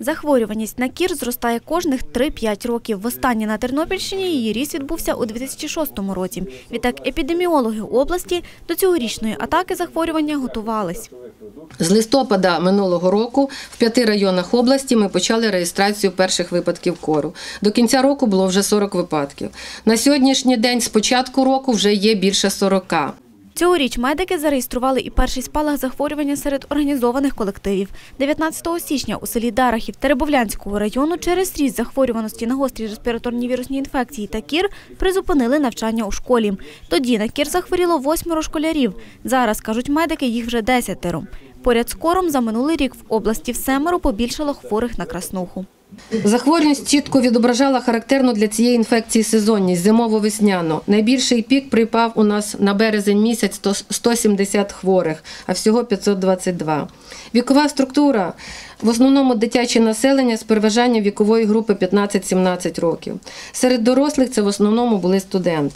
Захворюваність на кір зростає кожних 3-5 років. Востаннє на Тернопільщині її ріст відбувся у 2006 році. Відтак епідеміологи області до цьогорічної атаки захворювання готувались. З листопада минулого року в п'яти районах області ми почали реєстрацію перших випадків кору. До кінця року було вже 40 випадків. На сьогоднішній день з початку року вже є більше 40. Цьогоріч медики зареєстрували і перший спалах захворювання серед організованих колективів. 19 січня у селі Дарахів Теребовлянського району через ріст захворюваності на гострі респіраторні вірусні інфекції та кір призупинили навчання у школі. Тоді на кір захворіло восьмеро школярів. Зараз, кажуть медики, їх вже десятеро. Поряд з кором за минулий рік в області в семеро побільшало хворих на краснуху. Захворюваність чітко відображала характерну для цієї інфекції сезонність зимово-весняну. Найбільший пік припав у нас на березень місяць 170 хворих, а всього 522. Вікова структура в основному дитяче населення з переважанням вікової групи 15-17 років. Серед дорослих це в основному були студенти.